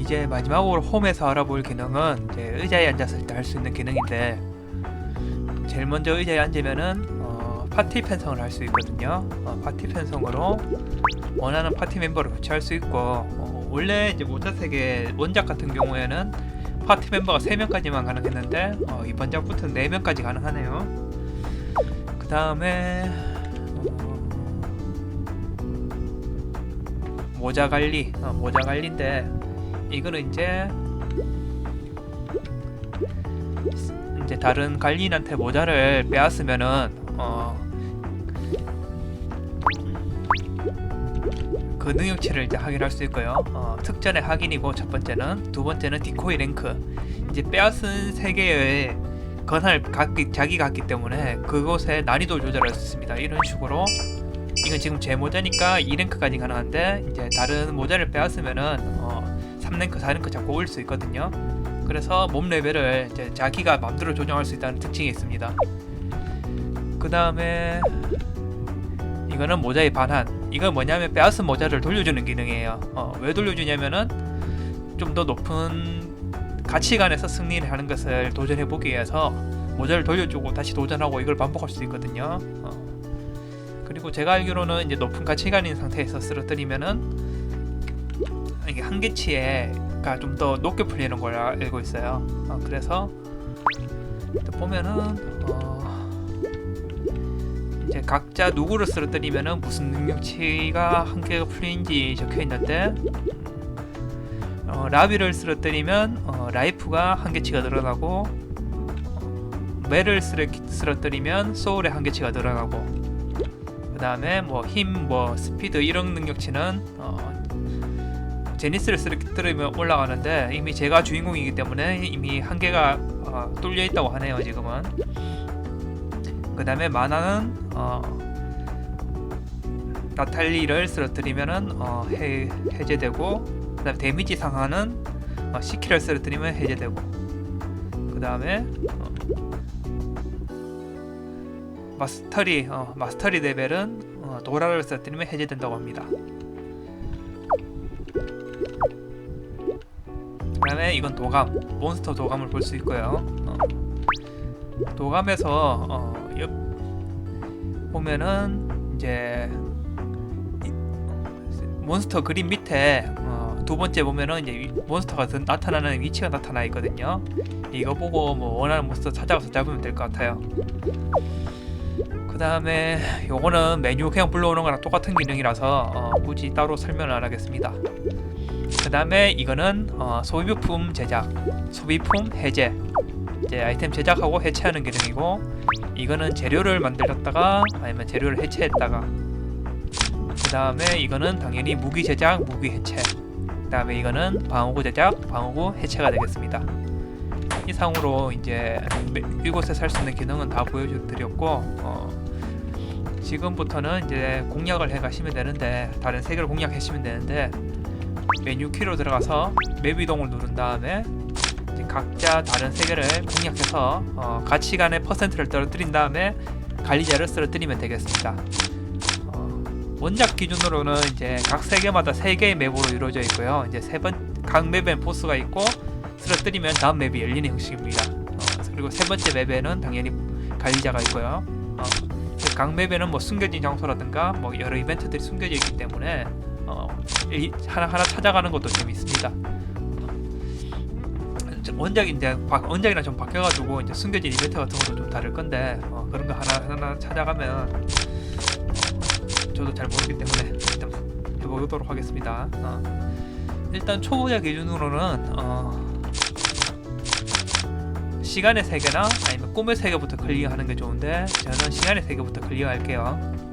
이제 마지막으로 홈에서 알아볼 기능은 이제 의자에 앉았을 때 할 수 있는 기능인데 제일 먼저 의자에 앉으면은 어, 파티 편성을 할 수 있거든요. 어, 파티 편성으로 원하는 파티 멤버를 교체할 수 있고 어, 원래 이제 모자색의 원작 같은 경우에는 파티 멤버가 3명까지만 가능했는데 어, 이번 작부터는 4명까지 가능하네요. 그 다음에 모자 관리, 어, 모자 관리인데 이거는 이제 이제 다른 관리인한테 모자를 빼앗으면은 어, 그 능력치를 이제 확인할 수 있고요. 어, 특전의 확인이고 첫 번째는 두 번째는 디코이 랭크. 이제 빼앗은 세 개의 권한을 갖기, 자기가 갖기 때문에 그곳의 난이도 조절할 수 있습니다. 이런 식으로 이건 지금 제 모자니까 2랭크까지 가능한데 이제 다른 모자를 빼앗으면은 어, 3랭크, 4랭크 잡고 올수 있거든요. 그래서 몸 레벨을 이제 자기가 마음대로 조정할 수 있다는 특징이 있습니다. 그 다음에 이거는 모자의 반환. 이건 뭐냐면 빼앗은 모자를 돌려주는 기능이에요. 어, 왜 돌려주냐면은 좀 더 높은 가치관에서 승리를 하는 것을 도전해 보기 위해서 모자를 돌려주고 다시 도전하고 이걸 반복할 수 있거든요. 어. 그리고 제가 알기로는 이제 높은 가치관인 상태에서 쓰러뜨리면은 한계치에가 좀 더 높게 풀리는 걸 알고 있어요. 어, 그래서 보면은 어, 이제 각자 누구를 쓰러뜨리면은 무슨 능력치가 한계가 풀리는지 적혀 있는데 어, 라비를 쓰러뜨리면 어, 라이프가 한계치가 늘어나고 쓰러, 쓰러뜨리면 소울의 한계치가 늘어나고 그 다음에 뭐 힘, 뭐 스피드 이런 능력치는 어, 제니스를 쓰러뜨리면 올라가는데 이미 제가 주인공이기 때문에 이미 한계가 어, 뚫려 있다고 하네요 지금은. 그 다음에 마나는 어, 나탈리를 쓰러뜨리면은 어, 해, 해제되고 그 다음에 데미지 상하는 어, 시키를 쓰러뜨리면 해제되고 그 다음에 어, 마스터리 어, 마스터리 레벨은 어, 도라를 쓰러뜨리면 해제된다고 합니다. 다음에 이건 도감 몬스터 도감을 볼 수 있고요. 어, 도감에서 어, 옆 보면은 이제 이- 몬스터 그림 밑에 어, 두 번째 보면은 이제 위- 몬스터가 드- 나타나는 위치가 나타나 있거든요. 이거 보고 뭐 원하는 몬스터 찾아가서 잡으면 될 것 같아요. 그 다음에 요거는 메뉴 그냥 불러오는 거랑 똑같은 기능이라서 어, 굳이 따로 설명을 안 하겠습니다. 그 다음에 이거는 어, 소비품 제작, 소비품 해제, 이제 아이템 제작하고 해체하는 기능이고 이거는 재료를 만들었다가 아니면 재료를 해체했다가 그 다음에 이거는 당연히 무기 제작, 무기 해체. 그 다음에 이거는 방어구 제작, 방어구 해체가 되겠습니다. 이상으로 이제 매- 이곳에 살 수 있는 기능은 다 보여드렸고 어, 지금부터는 이제 공략을 해 가시면 되는데 다른 세 개를 공략하시면 되는데 메뉴 키로 들어가서 맵 이동을 누른 다음에 각자 다른 세 개를 공략해서 어, 가치관의 퍼센트를 떨어뜨린 다음에 관리자를 쓰러뜨리면 되겠습니다. 어, 원작 기준으로는 이제 각 세 개마다 세 개의 맵으로 이루어져 있고요. 이제 세번각 맵엔 보스가 있고 쓰러뜨리면 다음 맵이 열리는 형식입니다. 어, 그리고 세 번째 맵에는 당연히 관리자가 있고요. 어, 각 맵에는 뭐 숨겨진 장소라든가 뭐 여러 이벤트들이 숨겨져 있기 때문에 어, 이- 하나 하나 찾아가는 것도 재밌습니다. 어, 원작 이제 바- 원작이랑 좀 바뀌어가지고 이제 숨겨진 이벤트 같은 것도 좀 다를 건데 어, 그런 거 하나 하나 찾아가면 어, 저도 잘 모르기 때문에 일단 해보도록 하겠습니다. 어, 일단 초보자 기준으로는 어, 시간의 세계나 아니면 꿈의 세계부터 클리어하는 게 좋은데 저는 시간의 세계부터 클리어할게요.